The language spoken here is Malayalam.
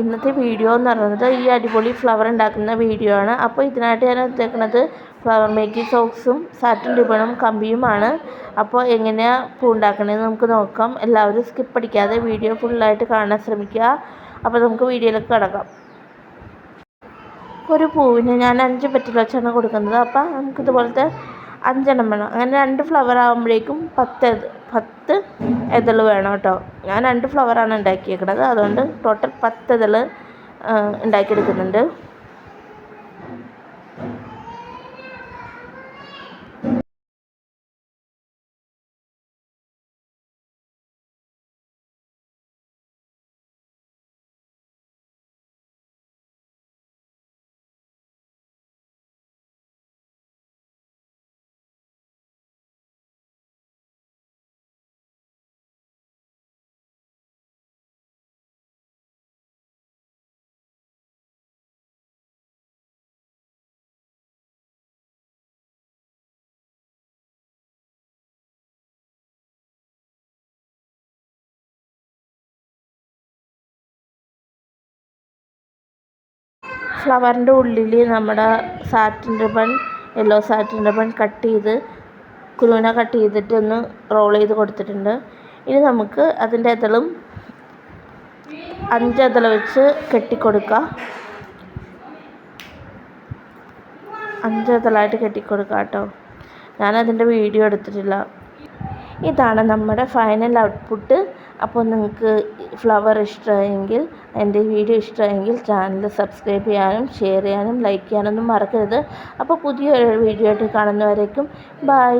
ഇന്നത്തെ വീഡിയോ എന്ന് പറയുന്നത് ഈ അടിപൊളി ഫ്ലവർ ഉണ്ടാക്കുന്ന വീഡിയോ ആണ്. അപ്പോൾ ഇതിനായിട്ട് ഞാൻ എടുത്തേക്കുന്നത് ഫ്ലവർ മേക്കിംഗ് സോക്സും സാറ്റിൻ റിബണും കമ്പിയുമാണ് അപ്പോൾ എങ്ങനെയാണ് പൂ ഉണ്ടാക്കണതെന്ന് നമുക്ക് നോക്കാം. എല്ലാവരും സ്കിപ്പ് അടിക്കാതെ വീഡിയോ ഫുള്ളായിട്ട് കാണാൻ ശ്രമിക്കുക. അപ്പോൾ നമുക്ക് വീഡിയോയിലേക്ക് കിടക്കാം. ഒരു പൂവിന് ഞാൻ അഞ്ച് പെറ്റൽ വെച്ചാണ് കൊടുക്കുന്നത്. അപ്പോൾ നമുക്ക് ഇതുപോലത്തെ അഞ്ചെണ്ണം വേണം. അങ്ങനെ രണ്ട് ഫ്ലവർ ആകുമ്പോഴേക്കും പത്ത് പത്ത് ഇതൾ വേണം കേട്ടോ. ഞാൻ രണ്ട് ഫ്ലവറാണ് ഉണ്ടാക്കിയേക്കണത്. അതുകൊണ്ട് ടോട്ടൽ പത്ത് ഇതൾ ഉണ്ടാക്കിയെടുക്കുന്നുണ്ട്. ഫ്ലവറിന്റെ ഉള്ളിൽ നമ്മുടെ satin ribbon yellow satin ribbon cut ചെയ്ത് കുരുവിന കട്ട് ചെയ്തിട്ട് ഒന്ന് റോൾ ചെയ്ത് കൊടുത്തിട്ടുണ്ട്. ഇനി നമുക്ക് അതിന്റെ ഇതളും അഞ്ച് ഇതള വെച്ച് കെട്ടിക്കൊടുക്കുക അഞ്ച് ഇതളായിട്ട് കെട്ടിക്കൊടുക്കുക കേട്ടോ. ഞാനതിന്റെ വീഡിയോ എടുത്തിട്ടില്ല. ഇതാണ് നമ്മുടെ ഫൈനൽ ഔട്ട്പുട്ട് അപ്പോൾ നിങ്ങൾക്ക് ഫ്ലവർ ഇഷ്ടമായെങ്കിൽ എന്റെ വീഡിയോ ഇഷ്ടമായെങ്കിൽ ചാനൽ സബ്സ്ക്രൈബ് ചെയ്യാനും ഷെയർ ചെയ്യാനും ലൈക്ക് ചെയ്യാനൊന്നും മറക്കരുത്. അപ്പോൾ പുതിയൊരു വീഡിയോ ആയിട്ട് കാണുന്നവരേക്കും ബൈ